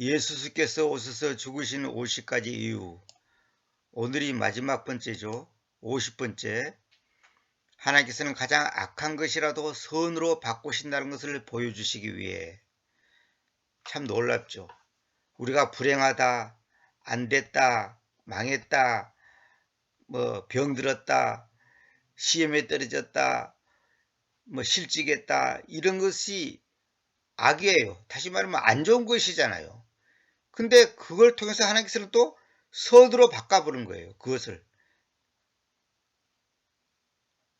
예수께서 오셔서 죽으신 50가지 이유 오늘이 마지막 번째죠. 50번째 하나님께서는 가장 악한 것이라도 선으로 바꾸신다는 것을 보여주시기 위해 참 놀랍죠. 우리가 불행하다, 안 됐다, 망했다, 뭐 병들었다, 시험에 떨어졌다, 뭐 실직했다 이런 것이 악이에요. 다시 말하면 안 좋은 것이잖아요. 근데 그걸 통해서 하나님께서는 또 선으로 바꿔보는 거예요. 그것을.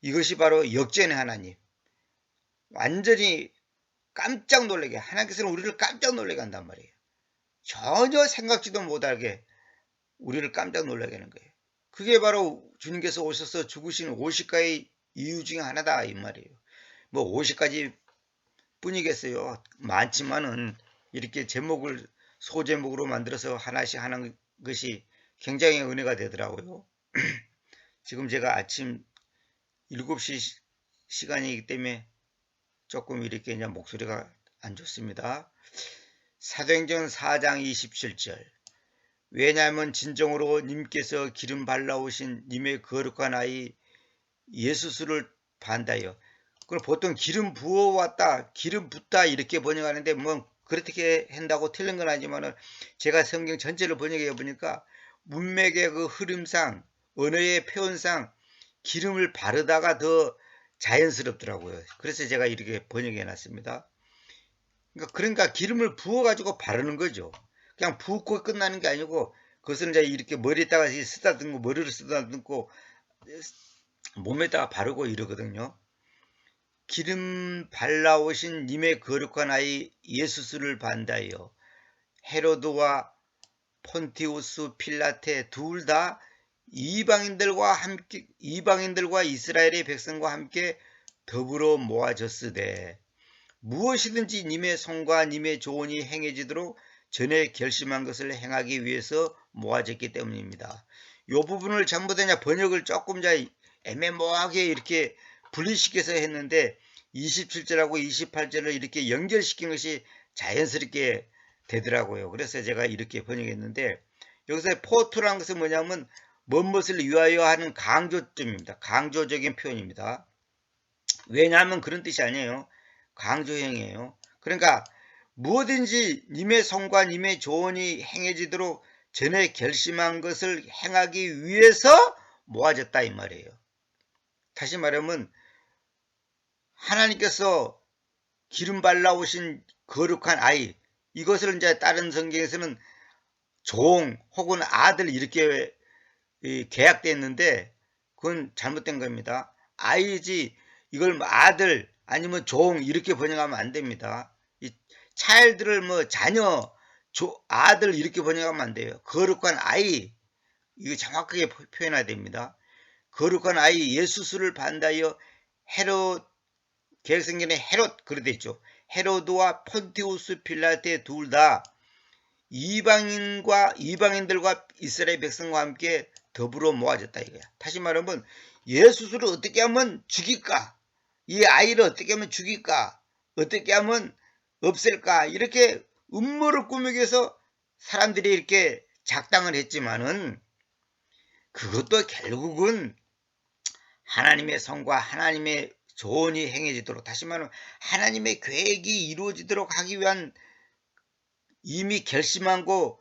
이것이 바로 역전의 하나님. 완전히 깜짝 놀라게 하나님께서는 우리를 깜짝 놀라게 한단 말이에요. 전혀 생각지도 못하게 우리를 깜짝 놀라게 하는 거예요. 그게 바로 주님께서 오셔서 죽으신 50가의 이유 중에 하나다 이 말이에요. 뭐 50가지 뿐이겠어요. 많지만은 이렇게 제목을 소제목으로 만들어서 하나씩 하는 것이 굉장히 은혜가 되더라고요. 지금 제가 아침 7시 시간이기 때문에 조금 이렇게 그냥 목소리가 안 좋습니다. 사도행전 4장 27절 왜냐하면 진정으로 님께서 기름 발라오신 님의 거룩한 아이 예수스를 반다요. 그걸 보통 기름 부어왔다, 기름 붓다 이렇게 번역하는데 뭐 그렇게 한다고 틀린 건 아니지만은 제가 성경 전체를 번역해 보니까 문맥의 그 흐름상 언어의 표현상 기름을 바르다가 더 자연스럽더라고요. 그래서 제가 이렇게 번역해 놨습니다. 그러니까, 그러니까 기름을 부어 가지고 바르는 거죠. 그냥 붓고 끝나는 게 아니고 그것은 이제 이렇게 머리에다가 쓰다듬고 머리를 쓰다듬고 몸에다가 바르고 이러거든요. 기름 발라오신 님의 거룩한 아이 예수스를 반다하여 헤로드와 폰티우스 필라테 둘 다 이방인들과 함께 이방인들과 이스라엘의 백성과 함께 더불어 모아졌으되 무엇이든지 님의 손과 님의 조언이 행해지도록 전에 결심한 것을 행하기 위해서 모아졌기 때문입니다. 이 부분을 전부 다 번역을 조금 자 애매모호하게 이렇게 분리시켜서 했는데 27절하고 28절을 이렇게 연결시킨 것이 자연스럽게 되더라고요. 그래서 제가 이렇게 번역했는데 여기서 포트라는 것은 뭐냐면 뭔것을 위하여 하는 강조점입니다. 강조적인 표현입니다. 왜냐하면 그런 뜻이 아니에요. 강조형이에요. 그러니까 무엇든지 님의 성과 님의 조언이 행해지도록 전에 결심한 것을 행하기 위해서 모아졌다 이 말이에요. 다시 말하면 하나님께서 기름 발라 오신 거룩한 아이 이것을 이제 다른 성경에서는 종 혹은 아들 이렇게 계약됐는데 그건 잘못된 겁니다. 아이지 이걸 뭐 아들 아니면 종 이렇게 번역하면 안 됩니다. 차일들을 뭐 자녀, 조, 아들 이렇게 번역하면 안 돼요. 거룩한 아이 이거 정확하게 표현해야 됩니다. 거룩한 아이 예수스를 반다하여 헤롯 계획성경에 헤롯 그렇게 있죠. 헤로드와 폰티우스 필라테 둘 다 이방인과 이방인들과 이스라엘 백성과 함께 더불어 모아졌다 이거야. 다시 말하면 예수스를 어떻게 하면 죽일까? 이 아이를 어떻게 하면 죽일까? 어떻게 하면 없앨까 이렇게 음모를 꾸미기 위해서 사람들이 이렇게 작당을 했지만은 그것도 결국은 하나님의 성과 하나님의 조언이 행해지도록 다시 말하면 하나님의 계획이 이루어지도록 하기 위한 이미 결심한 거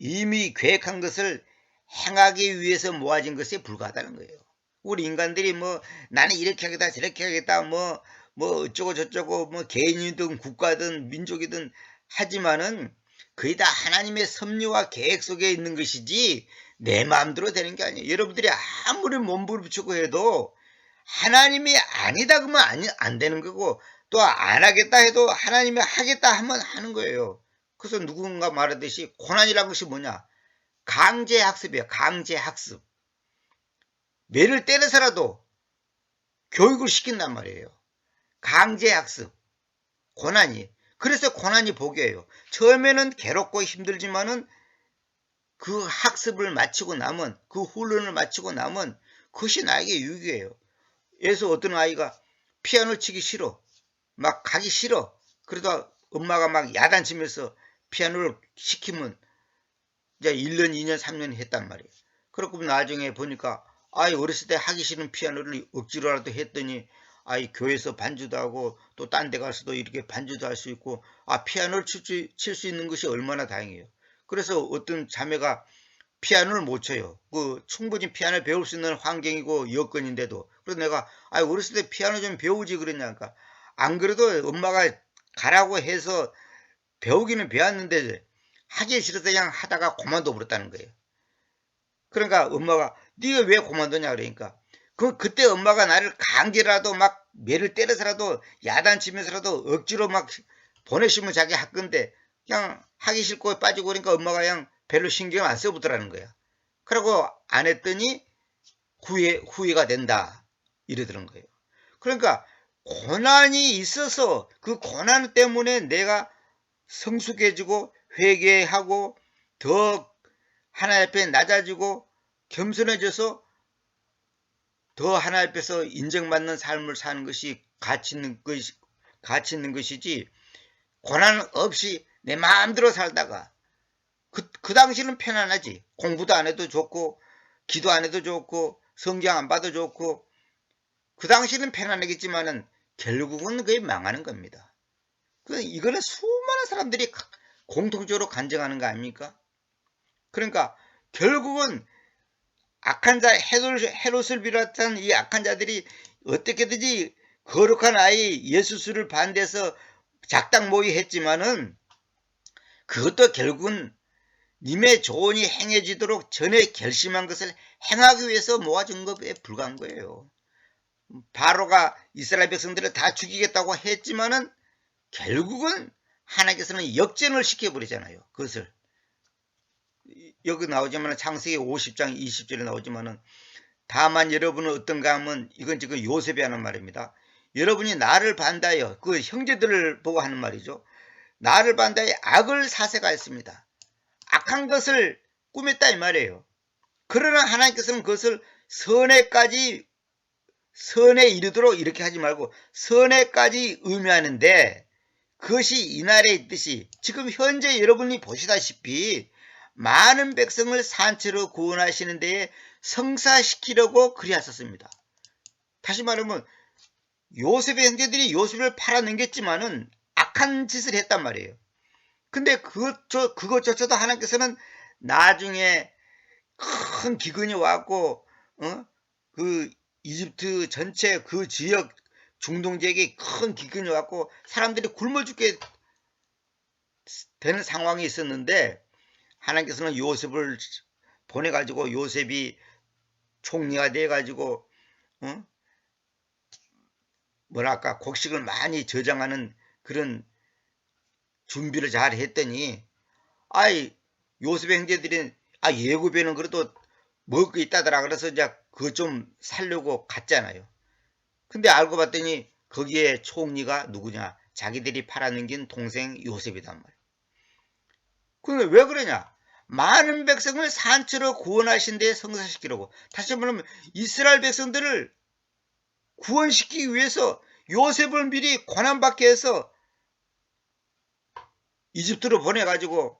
이미 계획한 것을 행하기 위해서 모아진 것에 불과하다는 거예요. 우리 인간들이 뭐 나는 이렇게 하겠다 저렇게 하겠다 뭐뭐 어쩌고 저쩌고 뭐 개인이든 국가든 민족이든 하지만은 거의 다 하나님의 섭리와 계획 속에 있는 것이지 내 마음대로 되는 게 아니에요. 여러분들이 아무리 몸부림치고 해도 하나님이 아니다 그러면 아니, 안 되는 거고 또 안 하겠다 해도 하나님이 하겠다 하면 하는 거예요. 그래서 누군가 말하듯이 고난이라는 것이 뭐냐? 강제 학습이에요. 강제 학습. 매를 때려서라도 교육을 시킨단 말이에요. 강제 학습, 고난이. 그래서 고난이 복이에요. 처음에는 괴롭고 힘들지만은 그 학습을 마치고 나면, 그 훈련을 마치고 나면 그것이 나에게 유익이에요. 예서 어떤 아이가 피아노 치기 싫어. 막 가기 싫어. 그러다 엄마가 막 야단치면서 피아노를 시키면 이제 1년, 2년, 3년 했단 말이에요. 그렇고 나중에 보니까 아이 어렸을 때 하기 싫은 피아노를 억지로라도 했더니 아이 교회에서 반주도 하고 또 딴 데 가서도 이렇게 반주도 할 수 있고 아 피아노를 칠 수 있는 것이 얼마나 다행이에요. 그래서 어떤 자매가 피아노를 못 쳐요. 그 충분히 피아노 배울 수 있는 환경이고 여건인데도 그래서 내가 아 어렸을 때 피아노 좀 배우지 그랬냐니까 안 그래도 엄마가 가라고 해서 배우기는 배웠는데 하기 싫어서 그냥 하다가 그만둬 버렸다는 거예요. 그러니까 엄마가 네가 왜 그만두냐 그러니까 그 그때 엄마가 나를 강제라도 막 매를 때려서라도 야단치면서라도 억지로 막 보내시면 자기 할 건데 그냥 하기 싫고 빠지고 그러니까 엄마가 그냥 별로 신경 안 써보더라는 거야. 그러고 안 했더니 후회 후회가 된다 이러더는 거예요. 그러니까 고난이 있어서 그 고난 때문에 내가 성숙해지고 회개하고 더 하나님 앞에 낮아지고 겸손해져서 더 하나님 앞에서 인정받는 삶을 사는 것이 가치 있는 것이 가치 있는 것이지 고난 없이 내 마음대로 살다가 그, 그 당시는 편안하지 공부도 안 해도 좋고 기도 안 해도 좋고 성경 안 봐도 좋고 그 당시는 편안하겠지만은 결국은 그게 망하는 겁니다. 그 이거는 수많은 사람들이 공통적으로 간증하는 거 아닙니까? 그러니까 결국은 악한 자 헤롯, 헤롯을 비롯한 이 악한 자들이 어떻게든지 거룩한 아이 예수스를 반대해서 작당 모의 했지만은 그것도 결국은 님의 조언이 행해지도록 전에 결심한 것을 행하기 위해서 모아준 것에 불과한 거예요. 바로가 이스라엘 백성들을 다 죽이겠다고 했지만은 결국은 하나님께서는 역전을 시켜버리잖아요. 그것을 여기 나오지만 창세기 50장 20절에 나오지만은 다만 여러분은 어떤가 하면 이건 지금 요셉이 하는 말입니다. 여러분이 나를 반다하여 그 형제들을 보고 하는 말이죠. 나를 반다하여 악을 사세가했습니다. 악한 것을 꾸몄다 이 말이에요. 그러나 하나님께서는 그것을 선에까지 선에 이르도록 이렇게 하지 말고 선에까지 의미하는데 그것이 이날에 있듯이 지금 현재 여러분이 보시다시피 많은 백성을 산채로 구원하시는 데에 성사시키려고 그리하셨습니다. 다시 말하면 요셉의 형제들이 요셉을 팔아넘겼지만은 악한 짓을 했단 말이에요. 근데 그것, 저, 그것조차도 하나님께서는 나중에 큰 기근이 왔고, 어? 그 이집트 전체 그 지역 중동 지역에 큰 기근이 왔고 사람들이 굶어 죽게 되는 상황이 있었는데 하나님께서는 요셉을 보내가지고 요셉이 총리가 돼가지고 어? 뭐랄까 곡식을 많이 저장하는 그런 준비를 잘 했더니 아이 요셉의 형제들이 아 예고배는 그래도 먹을 거 있다더라. 그래서 이제 그거 좀 살려고 갔잖아요. 근데 알고 봤더니 거기에 총리가 누구냐? 자기들이 팔아넘긴 동생 요셉이단 말이에요 근데 왜 그러냐? 많은 백성을 산채로 구원하신 데 성사시키려고. 다시 말하면 이스라엘 백성들을 구원시키기 위해서 요셉을 미리 고난받게 해서 이집트로 보내가지고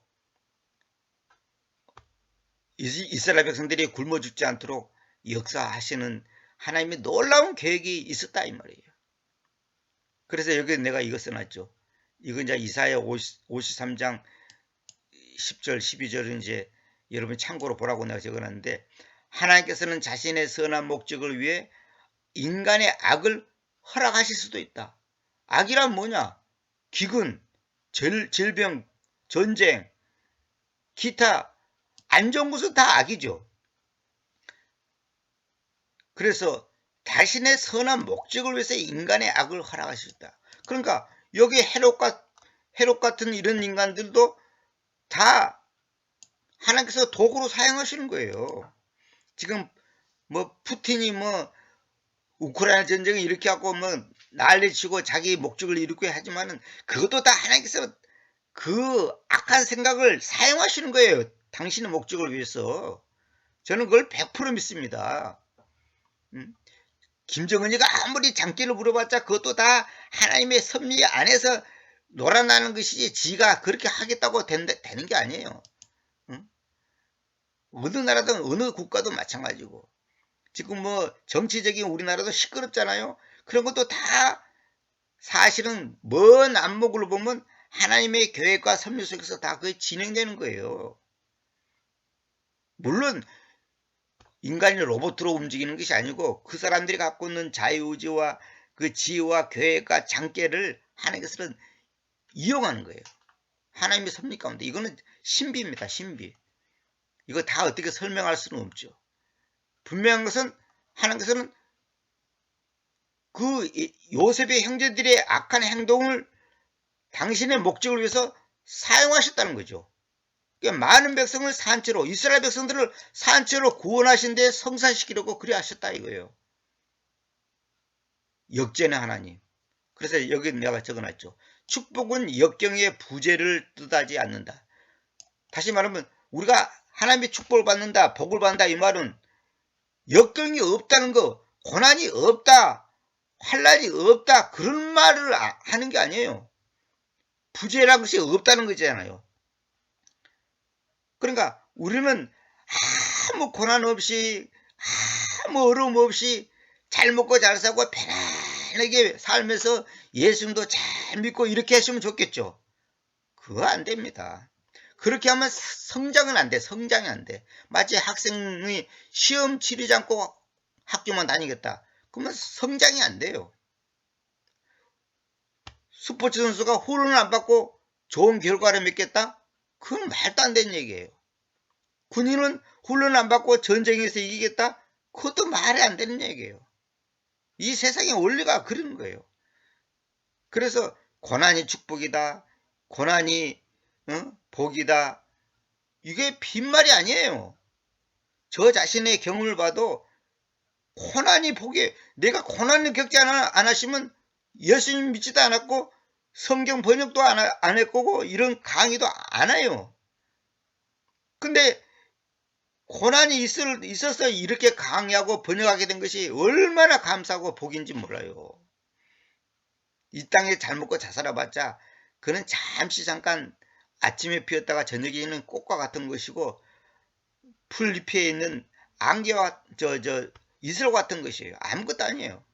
이스라엘 백성들이 굶어 죽지 않도록 역사하시는 하나님의 놀라운 계획이 있었다 이 말이에요. 그래서 여기 내가 이거 써놨죠. 이건 이제 이사야 50, 53장 10절 12절은 이제 여러분 참고로 보라고 내가 적어놨는데 하나님께서는 자신의 선한 목적을 위해 인간의 악을 허락하실 수도 있다. 악이란 뭐냐? 기근, 질, 질병, 전쟁, 기타 안 좋은 것은 다 악이죠. 그래서 자신의 선한 목적을 위해서 인간의 악을 허락하셨다. 그러니까 여기 헤롯, 헤롯 같은 이런 인간들도 다 하나님께서 도구로 사용하시는 거예요. 지금 뭐 푸틴이 뭐 우크라이나 전쟁을 이렇게 하고 뭐 난리치고 자기 목적을 이루고 하지만은 그것도 다 하나님께서 그 악한 생각을 사용하시는 거예요. 당신의 목적을 위해서. 저는 그걸 100% 믿습니다. 음? 김정은이가 아무리 장기를 물어봤자 그것도 다 하나님의 섭리 안에서 놀아나는 것이지 지가 그렇게 하겠다고 된, 되는 게 아니에요. 응? 어느 나라든 어느 국가도 마찬가지고 지금 뭐 정치적인 우리나라도 시끄럽잖아요. 그런 것도 다 사실은 먼 안목으로 보면 하나님의 계획과 섭리 속에서 다 그게 진행되는 거예요. 물론 인간이 로봇으로 움직이는 것이 아니고 그 사람들이 갖고 있는 자유의지와 그 지혜와 계획과 장깨를 하나님께서는 이용하는 거예요. 하나님의 섭리 가운데 이거는 신비입니다. 신비. 이거 다 어떻게 설명할 수는 없죠. 분명한 것은 하나님께서는 그 요셉의 형제들의 악한 행동을 당신의 목적을 위해서 사용하셨다는 거죠. 그러니까 많은 백성을 산채로 이스라엘 백성들을 산채로 구원하신 데 성산시키려고 그리 하셨다 이거예요. 역전의 하나님. 그래서 여기 내가 적어놨죠. 축복은 역경의 부재를 뜻하지 않는다. 다시 말하면 우리가 하나님의 축복을 받는다, 복을 받는다 이 말은 역경이 없다는 거, 고난이 없다, 환란이 없다 그런 말을 아, 하는 게 아니에요. 부재라는 것이 없다는 거잖아요. 그러니까 우리는 아무 고난 없이 아무 어려움 없이 잘 먹고 잘 사고 편안하게 살면서 예수님도 잘 믿고 이렇게 했으면 좋겠죠. 그거 안 됩니다. 그렇게 하면 성장은 안 돼. 성장이 안 돼. 마치 학생이 시험 치르지 않고 학교만 다니겠다. 그러면 성장이 안 돼요. 스포츠 선수가 홀을 안 받고 좋은 결과를 맺겠다? 그건 말도 안 되는 얘기예요. 군인은 훈련 안 받고 전쟁에서 이기겠다? 그것도 말이 안 되는 얘기예요. 이 세상의 원리가 그런 거예요. 그래서 고난이 축복이다. 고난이 어? 복이다. 이게 빈말이 아니에요. 저 자신의 경험을 봐도 고난이 복이 내가 고난을 겪지 않아, 안 하시면 예수님 믿지도 않았고 성경 번역도 안, 안 했고 이런 강의도 안 해요. 근데 고난이 있을, 있어서 이렇게 강의하고 번역하게 된 것이 얼마나 감사하고 복인지 몰라요. 이 땅에 잘 먹고 잘 살아봤자 그는 잠시 잠깐 아침에 피었다가 저녁에 있는 꽃과 같은 것이고 풀잎에 있는 안개와 저, 저, 이슬 같은 것이에요. 아무것도 아니에요.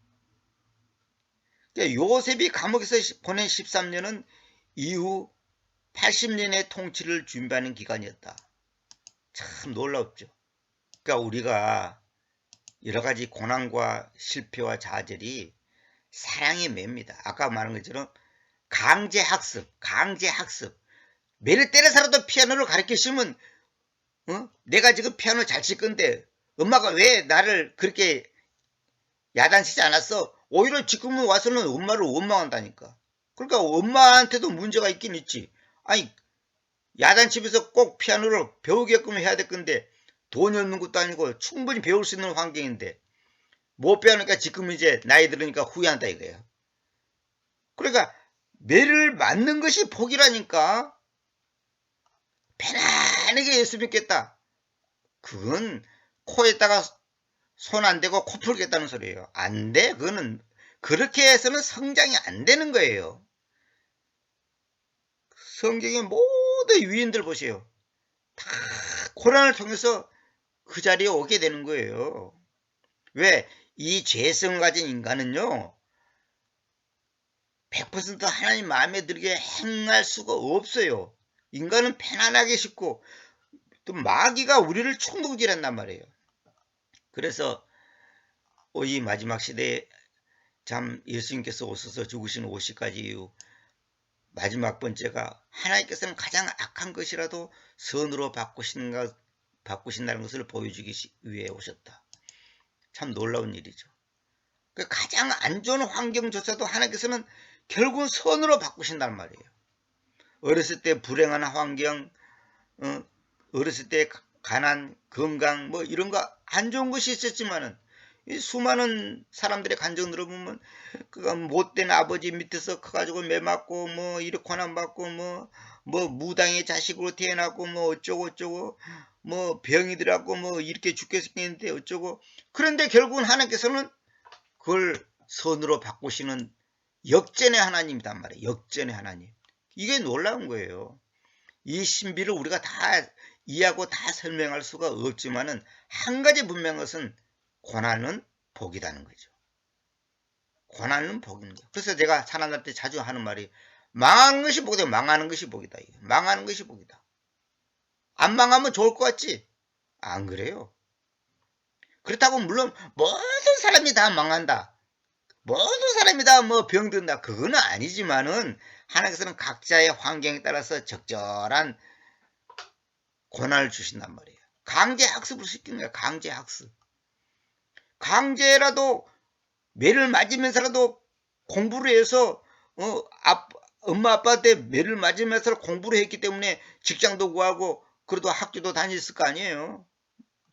그러니까 요셉이 감옥에서 보낸 13년은 이후 80년의 통치를 준비하는 기간이었다. 참 놀랍죠. 그러니까 우리가 여러 가지 고난과 실패와 좌절이 사랑의 매입니다. 아까 말한 것처럼 강제 학습, 강제 학습. 매를 때려서라도 피아노를 가르치시면 어? 내가 지금 피아노 잘 칠 건데 엄마가 왜 나를 그렇게 야단치지 않았어? 오히려 지금은 와서는 엄마를 원망한다니까. 그러니까 엄마한테도 문제가 있긴 있지. 아니 야단집에서 꼭 피아노를 배우게끔 해야 될 건데 돈이 없는 것도 아니고 충분히 배울 수 있는 환경인데 못 배우니까 지금 이제 나이 들으니까 후회한다 이거예요. 그러니까 매를 맞는 것이 복이라니까. 편안하게 예수 믿겠다. 그건 코에다가 손 안 대고 코 풀겠다는 소리예요. 안 돼. 그거는 그렇게 해서는 성장이 안 되는 거예요. 성경의 모든 유인들 보세요. 다 고난을 통해서 그 자리에 오게 되는 거예요. 왜? 이 죄성을 가진 인간은요. 100% 하나님 마음에 들게 행할 수가 없어요. 인간은 편안하게 싶고 또 마귀가 우리를 충동질한단 말이에요. 그래서 이 마지막 시대에 참 예수님께서 오셔서 죽으신 50가지 이후 마지막 번째가 하나님께서는 가장 악한 것이라도 선으로 바꾸신가, 바꾸신다는 것을 보여주기 위해 오셨다. 참 놀라운 일이죠. 그 가장 안 좋은 환경조차도 하나님께서는 결국은 선으로 바꾸신단 말이에요. 어렸을 때 불행한 환경, 어, 어렸을 때 가난, 건강 뭐 이런 거 안 좋은 것이 있었지만은 수많은 사람들의 간증 들어보면 그가 못된 아버지 밑에서 커가지고 매 맞고 뭐 이렇게 고난 받고 뭐뭐 무당의 자식으로 태어나고 뭐 어쩌고 어쩌고 뭐 병이 들었고 뭐 이렇게 죽겠는데 어쩌고 그런데 결국은 하나님께서는 그걸 선으로 바꾸시는 역전의 하나님이단 말이에요. 역전의 하나님. 이게 놀라운 거예요. 이 신비를 우리가 다 이해하고 다 설명할 수가 없지만은 한 가지 분명한 것은 고난은 복이라는 거죠. 고난은 거예요. 그래서 제가 사람들한테 자주 하는 말이 망하는 것이 복이다. 망하는 것이 복이다. 망하는 것이 복이다. 안 망하면 좋을 것 같지? 안 그래요. 그렇다고 물론 모든 사람이 다 망한다. 모든 사람이 다 뭐 병든다. 그거는 아니지만은 하나님께서는 각자의 환경에 따라서 적절한 고난을 주신단 말이에요. 강제 학습을 시키는 거야. 강제 학습. 강제라도 매를 맞으면서라도 공부를 해서 어, 아, 엄마 아빠한테 매를 맞으면서 공부를 했기 때문에 직장도 구하고 그래도 학교도 다녔을 거 아니에요.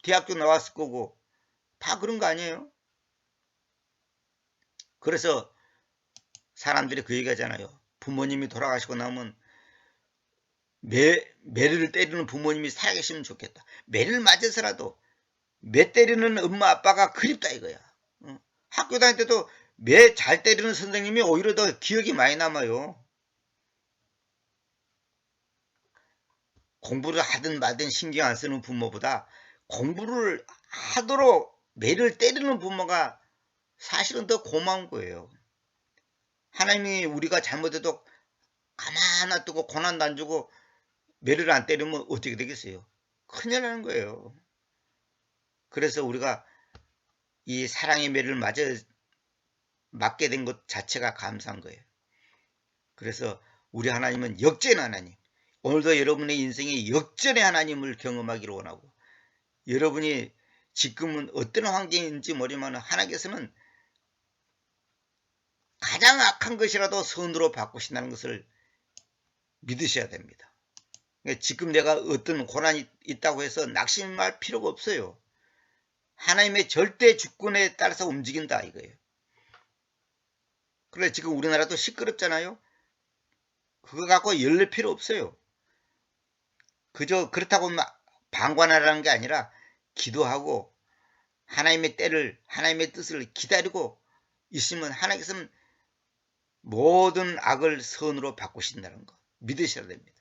대학교 나왔을 거고 다 그런 거 아니에요. 그래서 사람들이 그 얘기하잖아요. 부모님이 돌아가시고 나면 매, 매를 때리는 부모님이 살아계시면 좋겠다. 매를 맞아서라도 매 때리는 엄마 아빠가 그립다 이거야. 어? 학교 다닐 때도 매 잘 때리는 선생님이 오히려 더 기억이 많이 남아요. 공부를 하든 말든 신경 안 쓰는 부모보다 공부를 하도록 매를 때리는 부모가 사실은 더 고마운 거예요. 하나님이 우리가 잘못해도 가만 놔두고 고난도 안 주고 매를 안 때리면 어떻게 되겠어요? 큰일 나는 거예요. 그래서 우리가 이 사랑의 매를 맞아 맞게 된 것 자체가 감사한 거예요. 그래서 우리 하나님은 역전 하나님. 오늘도 여러분의 인생에 역전의 하나님을 경험하기를 원하고 여러분이 지금은 어떤 환경인지 모르지만 하나님께서는 가장 악한 것이라도 선으로 바꾸신다는 것을 믿으셔야 됩니다. 그러니까 지금 내가 어떤 고난이 있다고 해서 낙심할 필요가 없어요. 하나님의 절대 주권에 따라서 움직인다 이거예요. 그래 지금 우리나라도 시끄럽잖아요. 그거 갖고 열릴 필요 없어요. 그저 그렇다고 막 방관하라는 게 아니라 기도하고 하나님의 때를 하나님의 뜻을 기다리고 있으면 하나님께서는 모든 악을 선으로 바꾸신다는 거 믿으셔야 됩니다.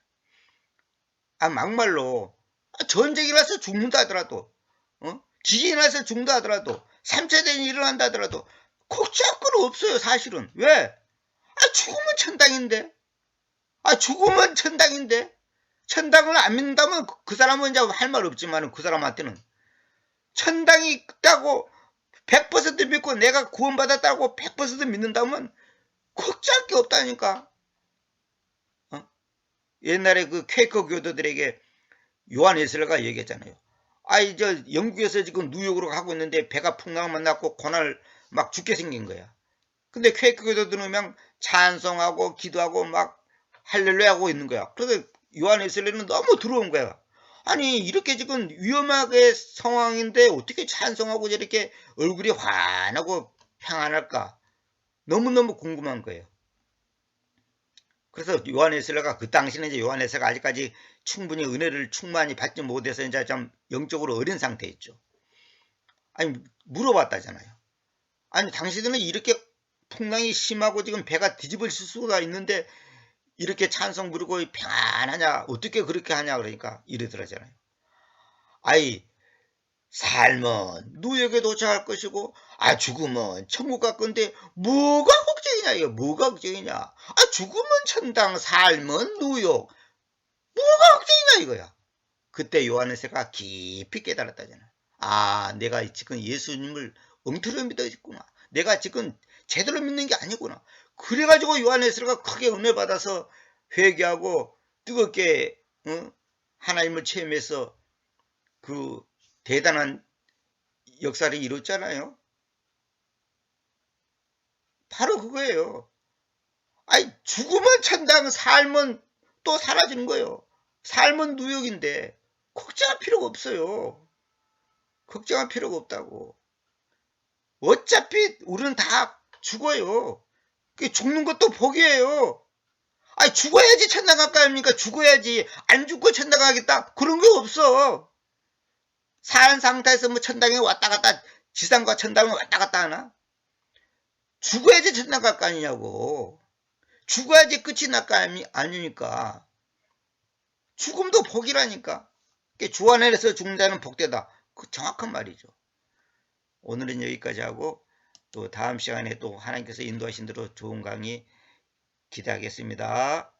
아 막말로 아, 전쟁이 나서 죽는다 하더라도 어? 지진이 나서 죽는다 하더라도 3차 대전이 일어난다 하더라도 걱정할 건 없어요 사실은 왜? 아 죽으면 천당인데 아 죽으면 천당인데 천당을 안 믿는다면 그- 그 사람은 이제 할 말 없지만 그 사람한테는 천당이 있다고 100% 믿고 내가 구원받았다고 100% 믿는다면 걱정할 게 없다니까. 어? 옛날에 그 퀘이커 교도들에게 요한 에슬라가 얘기했잖아요. 아이 저 영국에서 지금 뉴욕으로 가고 있는데 배가 풍랑 만났고 고난을 막 죽게 생긴 거야. 근데 퀘이커 교도들은 그냥 찬송하고 기도하고 막 할렐루야 하고 있는 거야. 그래서 요한 에슬라는 너무 들어온 거야. 아니 이렇게 지금 위험하게 상황인데 어떻게 찬송하고 저렇게 얼굴이 환하고 평안할까? 너무너무 궁금한 거예요. 그래서 요한에스라가 그 당시는 이제 요한에스가 아직까지 충분히 은혜를 충만히 받지 못해서 이제 좀 영적으로 어린 상태였죠. 아니 물어봤다잖아요. 아니 당신들은 이렇게 풍랑이 심하고 지금 배가 뒤집어질 수가 있는데 이렇게 찬송 부르고 평안하냐 어떻게 그렇게 하냐 그러니까 이러더라잖아요. 아이 삶은 누에게 도착할 것이고 아 죽으면 천국 갈 건데 뭐가 걱정이냐 이거 뭐가 걱정이냐? 아 죽으면 천당 삶은 누욕. 뭐가 걱정이냐 이거야. 그때 요한의세가 깊이 깨달았다잖아. 아 내가 지금 예수님을 엉터리 믿어 있구나. 내가 지금 제대로 믿는 게 아니구나. 그래가지고 요한의세가 크게 은혜 받아서 회개하고 뜨겁게 어? 하나님을 체험해서 그 대단한 역사를 이뤘잖아요. 바로 그거예요. 아니 죽으면 천당, 삶은 또 사라지는 거예요. 삶은 누욕인데 걱정할 필요가 없어요. 걱정할 필요가 없다고. 어차피 우리는 다 죽어요. 그 죽는 것도 복이에요. 아니 죽어야지 천당 갈까 합니까? 죽어야지. 안 죽고 천당 가겠다? 그런 게 없어. 산 상태에서 뭐 천당에 왔다 갔다 지상과 천당을 왔다 갔다 하나? 죽어야지 천당 갈 거 아니냐고. 죽어야지 끝이 날거 아니, 아니니까. 죽음도 복이라니까. 주 안에서 죽는 자는 복되다. 그 정확한 말이죠. 오늘은 여기까지 하고 또 다음 시간에 또 하나님께서 인도하신 대로 좋은 강의 기대하겠습니다.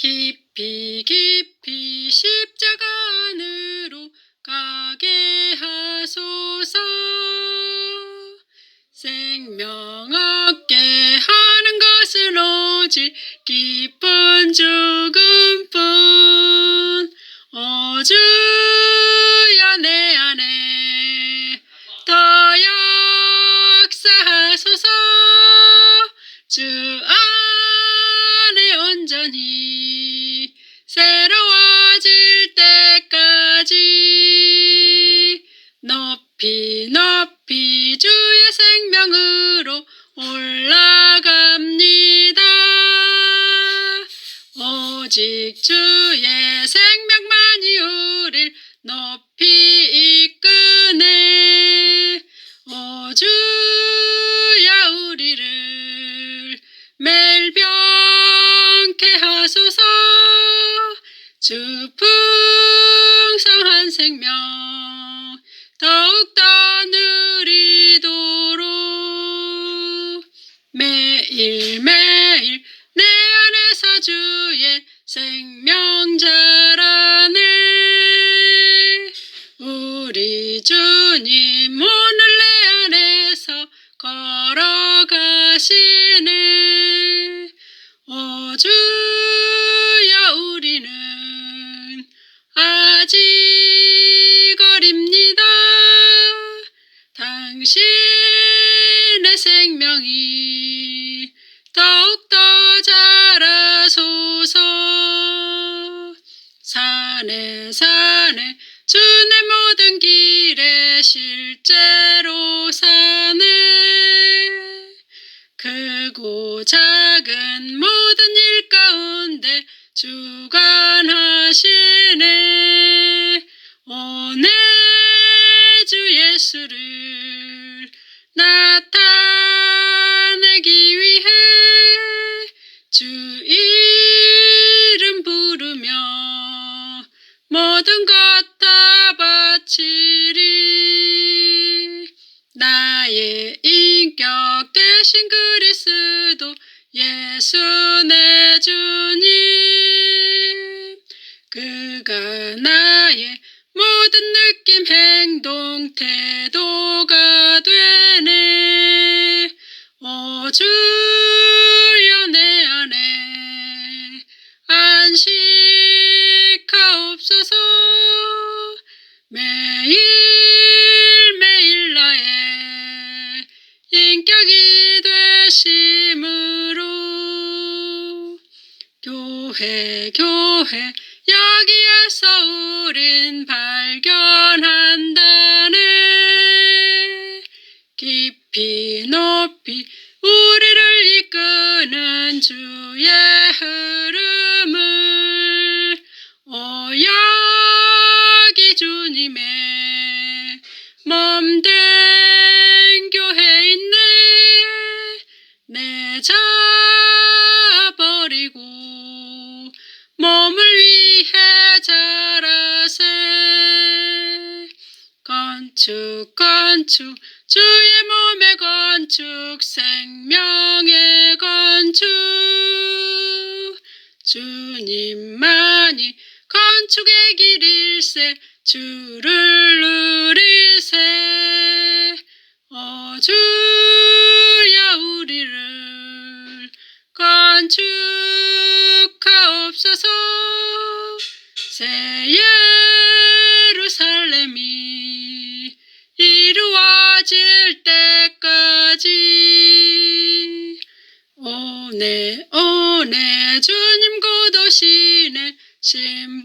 깊이 깊이 십자가 안으로 가게 하소서. 생명 얻게 하는 것은 오직 기쁜 죽 생명 모든 길에 실제로 사네 크고 작은 모든 일 가운데 주관하시네. 오늘 주 예수를 나타내기 위해 주 이름 부르며 모든 것다 바치리 나의 인격 대신 그리스도 예수 내 주님. 그가 나의 모든 느낌 행동 태도가 되네. 오주 교회 교회 여기에서 우린 발견한다네. 깊이 높이 건축 주의 몸의 건축 생 오